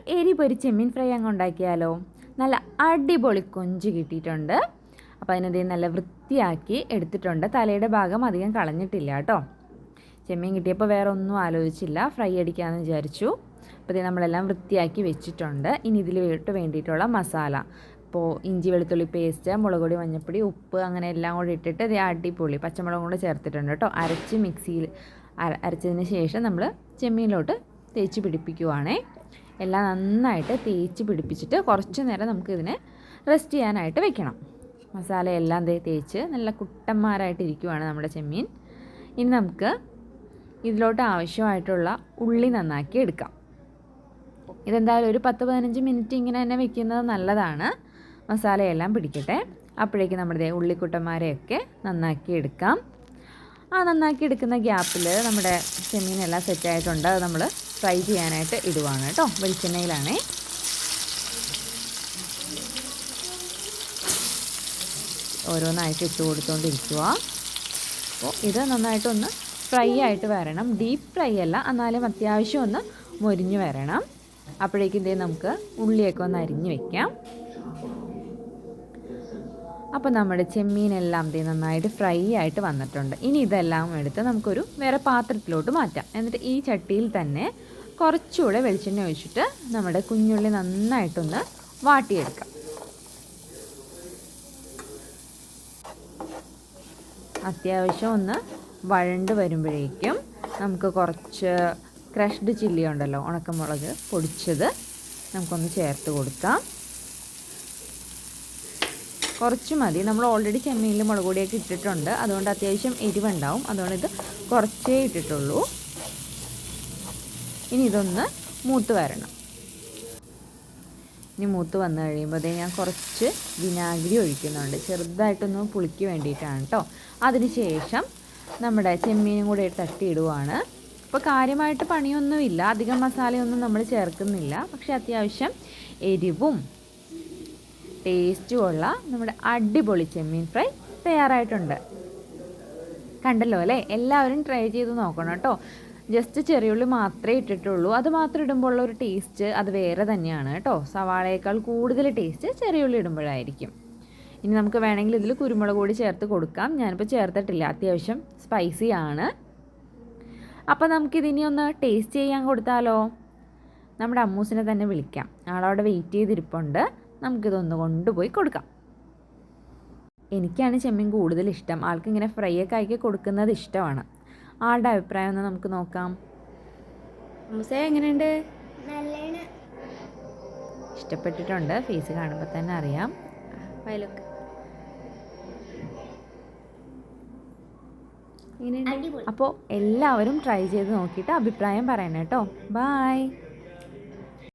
നമുക്കൊരു എരി പൊരി ചെമ്മീൻ ഫ്രൈ അങ്ങ് ഉണ്ടാക്കിയാലോ? നല്ല അടിപൊളി കൊഞ്ച് കിട്ടിയിട്ടുണ്ട്. അപ്പോൾ അതിനെ നല്ല വൃത്തിയാക്കി എടുത്തിട്ടുണ്ട്. തലയുടെ ഭാഗം അധികം കളഞ്ഞിട്ടില്ല കേട്ടോ. ചെമ്മീൻ കിട്ടിയപ്പോൾ വേറെ ഒന്നും ആലോചിച്ചില്ല. ഫ്രൈ അടിക്കാമെന്ന് വിചാരിച്ചു. അപ്പോൾ ഇത് നമ്മളെല്ലാം വൃത്തിയാക്കി വെച്ചിട്ടുണ്ട്. ഇനി ഇതിൽ വീട്ട് വേണ്ടിയിട്ടുള്ള മസാല. ഇപ്പോൾ ഇഞ്ചി വെളുത്തുള്ളി പേസ്റ്റ് മുളക് പൊടി മഞ്ഞൾപ്പൊടി ഉപ്പ് അങ്ങനെ എല്ലാം കൂടി ഇട്ടിട്ട് ഇത് അടിപൊളി പച്ചമുളകും കൂടെ ചേർത്തിട്ടുണ്ട് കേട്ടോ. അരച്ച് മിക്സിയിൽ അരച്ചതിന് ശേഷം നമ്മൾ ചെമ്മീനിലോട്ട് തേച്ച് പിടിപ്പിക്കുവാണേ. എല്ലാം നന്നായിട്ട് തേച്ച് പിടിപ്പിച്ചിട്ട് കുറച്ച് നേരം നമുക്കിതിനെ റെസ്റ്റ് ചെയ്യാനായിട്ട് വെക്കണം. മസാലയെല്ലാം തേച്ച് നല്ല കുട്ടന്മാരായിട്ട് ഇരിക്കുവാണ് നമ്മുടെ ചെമ്മീൻ. ഇനി നമുക്ക് ഇതിലോട്ട് ആവശ്യമായിട്ടുള്ള ഉള്ളി നന്നാക്കി എടുക്കാം. ഇതെന്തായാലും ഒരു പത്ത് പതിനഞ്ച് മിനിറ്റ് ഇങ്ങനെ തന്നെ വെക്കുന്നത് നല്ലതാണ്. മസാലയെല്ലാം പിടിക്കട്ടെ. അപ്പോഴേക്ക് നമ്മുടെ ഉള്ളിക്കുട്ടന്മാരെയൊക്കെ നന്നാക്കി എടുക്കാം. ആ നന്നാക്കി എടുക്കുന്ന ഗ്യാപ്പിൽ നമ്മുടെ ചെമ്മീനെല്ലാം സെറ്റായിട്ടുണ്ട് അത് നമ്മൾ ഫ്രൈ ചെയ്യാനായിട്ട് ഇടുവാണ് കേട്ടോ. വെളിച്ചെണ്ണയിലാണേ. ഓരോന്നായിട്ട് ഇട്ട് കൊടുത്തുകൊണ്ടിരിക്കുക അപ്പോൾ ഇത് നന്നായിട്ടൊന്ന് ഫ്രൈ ആയിട്ട് വരണം. ഡീപ്പ് ഫ്രൈ അല്ല എന്നാലും അത്യാവശ്യം ഒന്ന് മൊരിഞ്ഞ് വരണം. അപ്പോഴേക്കും ഇതേ നമുക്ക് ഉള്ളിയൊക്കെ ഒന്ന് അരിഞ്ഞ് വെക്കാം. അപ്പോൾ നമ്മുടെ ചെമ്മീനെല്ലാം ദേ നന്നായിട്ട് ഫ്രൈ ആയിട്ട് വന്നിട്ടുണ്ട്. ഇനി ഇതെല്ലാം എടുത്ത് നമുക്കൊരു വേറെ പാത്രത്തിലോട്ട് മാറ്റാം. എന്നിട്ട് ഈ ചട്ടിയിൽ തന്നെ കുറച്ചുകൂടെ വെളിച്ചെണ്ണ ഒഴിച്ചിട്ട് നമ്മുടെ കുഞ്ഞുള്ളി നന്നായിട്ടൊന്ന് വാട്ടിയെടുക്കാം. അത്യാവശ്യം ഒന്ന് വഴണ്ട് വരുമ്പോഴേക്കും നമുക്ക് കുറച്ച് ക്രഷ്ഡ് ചില്ലി ഉണ്ടല്ലോ ഉണക്കമുളക് പൊടിച്ചത് നമുക്കൊന്ന് ചേർത്ത് കൊടുക്കാം. കുറച്ച് മതി. നമ്മൾ ഓൾറെഡി ചെമ്മീനിൽ മുളക് പൊടിയൊക്കെ ഇട്ടിട്ടുണ്ട്. അതുകൊണ്ട് അത്യാവശ്യം എരിവുണ്ടാവും. അതുകൊണ്ട് ഇത് കുറച്ചേ ഇട്ടിട്ടുള്ളൂ. ഇനി ഇതൊന്ന് മൂത്ത് വരണം. ഇനി മൂത്ത് വന്നു കഴിയുമ്പോൾ ഞാൻ കുറച്ച് വിനാഗിരി ഒഴിക്കുന്നുണ്ട്. ചെറുതായിട്ടൊന്ന് പുളിക്ക് വേണ്ടിയിട്ടാണ് കേട്ടോ അതിനുശേഷം നമ്മുടെ ചെമ്മീനും കൂടെ തട്ടിയിടുവാണ്. ഇപ്പോൾ കാര്യമായിട്ട് പണിയൊന്നുമില്ല. അധികം മസാലയൊന്നും നമ്മൾ ചേർക്കുന്നില്ല. പക്ഷേ അത്യാവശ്യം എരിവും ടേസ്റ്റുമുള്ള നമ്മുടെ അടിപൊളി ചെമ്മീൻ ഫ്രൈ തയ്യാറായിട്ടുണ്ട്. കണ്ടല്ലോ അല്ലേ? എല്ലാവരും ട്രൈ ചെയ്ത് നോക്കണം കേട്ടോ. ജസ്റ്റ് ചെറിയുള്ളി മാത്രമേ ഇട്ടിട്ടുള്ളൂ. അത് മാത്രം ഇടുമ്പോൾ ഉള്ള ഒരു ടേസ്റ്റ് അത് വേറെ തന്നെയാണ് കേട്ടോ. സവാളയേക്കാൾ കൂടുതൽ ടേസ്റ്റ് ചെറിയുള്ളി ഇടുമ്പോഴായിരിക്കും. ഇനി നമുക്ക് വേണമെങ്കിൽ ഇതിൽ കുരുമുളക് കൂടി ചേർത്ത് കൊടുക്കാം. ഞാനിപ്പോൾ ചേർത്തിട്ടില്ല. അത്യാവശ്യം സ്പൈസി ആണ്. അപ്പോൾ നമുക്കിതിനി ഒന്ന് ടേസ്റ്റ് ചെയ്യാൻ കൊടുത്താലോ? നമ്മുടെ അമ്മൂസിനെ തന്നെ വിളിക്കാം. ആളവിടെ വെയിറ്റ് ചെയ്തിരിപ്പുണ്ട്. നമുക്കിതൊന്ന് കൊണ്ടുപോയി കൊടുക്കാം. എനിക്കാണ് ചെമ്മീൻ കൂടുതൽ ഇഷ്ടം ആൾക്ക് ഇങ്ങനെ ഫ്രൈ ഒക്കെ ആക്കി കൊടുക്കുന്നത് ഇഷ്ടമാണ്. ആളുടെ അഭിപ്രായം ഒന്ന് നമുക്ക് നോക്കാം. എങ്ങനെയുണ്ട്? ഇഷ്ടപ്പെട്ടിട്ടുണ്ട്. ഫേസ് കാണുമ്പോൾ തന്നെ അറിയാം. വയലൊക്കെ. അപ്പോൾ എല്ലാവരും ട്രൈ ചെയ്ത് നോക്കിയിട്ട് അഭിപ്രായം പറയണം കേട്ടോ. ബായ്